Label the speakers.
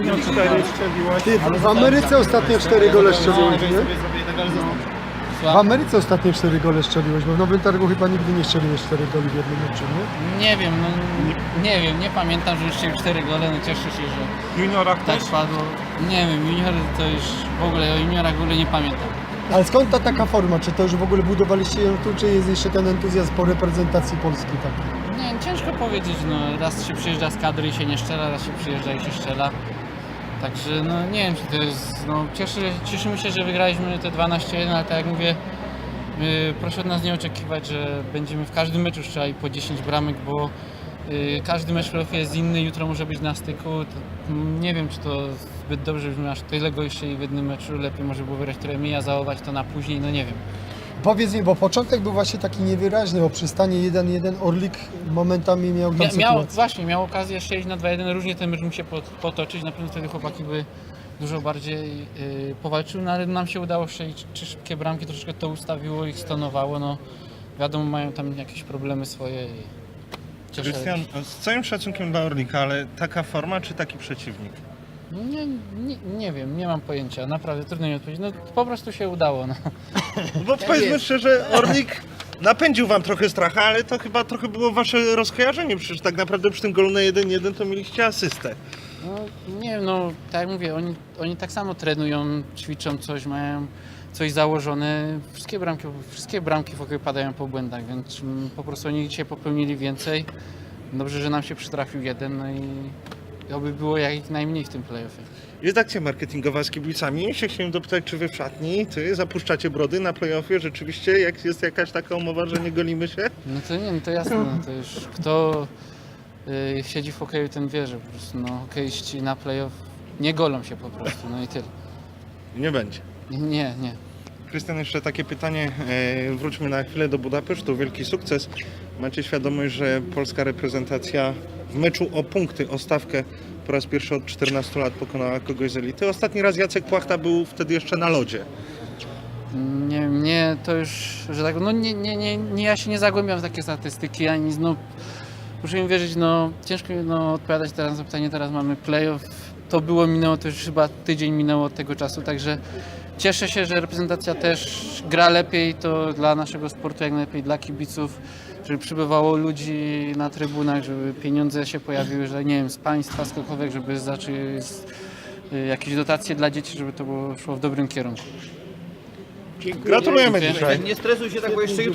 Speaker 1: Junior 4 strzeliłaś.
Speaker 2: Ty, w Ameryce ostatnio 4 gole strzeliłeś, nie? W Ameryce ostatnio 4 gole strzeliłeś, bo w Nowym Targu chyba nigdy nie strzeliłeś 4 goli w jednym meczu, nie?
Speaker 3: Nie wiem, no nie wiem, nie pamiętam, że już strzelił 4 gole, no cieszę się, że
Speaker 1: W juniorach
Speaker 3: tak
Speaker 1: też?
Speaker 3: padło. Nie wiem, juniory to już w ogóle, o juniorach w ogóle nie pamiętam.
Speaker 2: Ale skąd ta taka forma? Czy to już w ogóle budowaliście ją tu, czy jest jeszcze ten entuzjazm po reprezentacji Polski taki?
Speaker 3: Nie, ciężko powiedzieć, no raz się przyjeżdża z kadry i się nie szczela, raz się przyjeżdża i się szczela. Także no nie wiem, czy to jest, no cieszy, cieszymy się, że wygraliśmy te 12-1, ale tak jak mówię, y, proszę od nas nie oczekiwać, że będziemy w każdym meczu strzelali po 10 bramek, bo y, każdy mecz w playoffie jest inny, jutro może być na styku. To, nie wiem, czy to zbyt dobrze brzmi, aż tyle go jeszcze i w jednym meczu, lepiej może było wygrać premię, a załować to na później, no nie wiem.
Speaker 2: Powiedz mi, bo początek był właśnie taki niewyraźny, bo przy stanie 1-1 Orlik momentami miał tam
Speaker 3: Mia, miał,
Speaker 2: sytuację.
Speaker 3: właśnie, miał okazję strzelić na 2-1, różnie ten mecz mógł się pot- potoczyć, na pewno wtedy chłopaki by dużo bardziej yy, powalczyły, no ale nam się udało strzelić trzy szybkie bramki, troszeczkę to ustawiło ich, stonowało, no. Wiadomo, mają tam jakieś problemy swoje i cieszę
Speaker 1: Krystian, z całym szacunkiem dla Orlika, ale taka forma czy taki przeciwnik?
Speaker 3: Nie, nie, nie wiem, nie mam pojęcia, naprawdę trudno mi odpowiedzieć, no po prostu się udało, no.
Speaker 1: No Bo powiedzmy szczerze, Orlik napędził wam trochę stracha, ale to chyba trochę było wasze rozkojarzenie, przecież tak naprawdę przy tym golu na 1-1 to mieliście asystę.
Speaker 3: No nie wiem, no tak jak mówię, oni, oni tak samo trenują, ćwiczą coś, mają coś założone. Wszystkie bramki, wszystkie bramki w ogóle padają po błędach, więc mm, po prostu oni dzisiaj popełnili więcej. Dobrze, że nam się przytrafił jeden, no i oby było jak najmniej w tym playoffie.
Speaker 1: Jest akcja marketingowa z kibicami. Się chciałem dopytać, czy wy w szatni, ty zapuszczacie brody na playoffie? Rzeczywiście, jak jest jakaś taka umowa, że nie golimy się?
Speaker 3: No to nie, no to jasne, no to już kto y, siedzi w hokeju, ten wie, że po prostu no, hokeiści na playoff nie golą się po prostu, no i tyle.
Speaker 1: Nie będzie.
Speaker 3: Nie, nie.
Speaker 1: Krystian, jeszcze takie pytanie. E, Wróćmy na chwilę do Budapesztu. Wielki sukces. Macie świadomość, że polska reprezentacja w meczu o punkty, o stawkę po raz pierwszy od 14 lat pokonała kogoś z elity. Ostatni raz Jacek Płachta był wtedy jeszcze na lodzie.
Speaker 3: Nie, mnie to już, że tak, no nie, nie, nie, nie, ja się nie zagłębiam w takie statystyki, ani nic, no mi wierzyć, no ciężko mi no, odpowiadać teraz na pytanie, teraz mamy playoff, to było, minęło, to już chyba tydzień minęło od tego czasu, także cieszę się, że reprezentacja też gra lepiej, to dla naszego sportu jak najlepiej, dla kibiców, żeby przybywało ludzi na trybunach, żeby pieniądze się pojawiły, że nie wiem, z państwa skokowych, żeby zacząć jakieś dotacje dla dzieci, żeby to było, szło w dobrym kierunku.
Speaker 1: Gratulujemy dzisiaj.
Speaker 4: Nie stresuj się tak, bo jeszcze jutro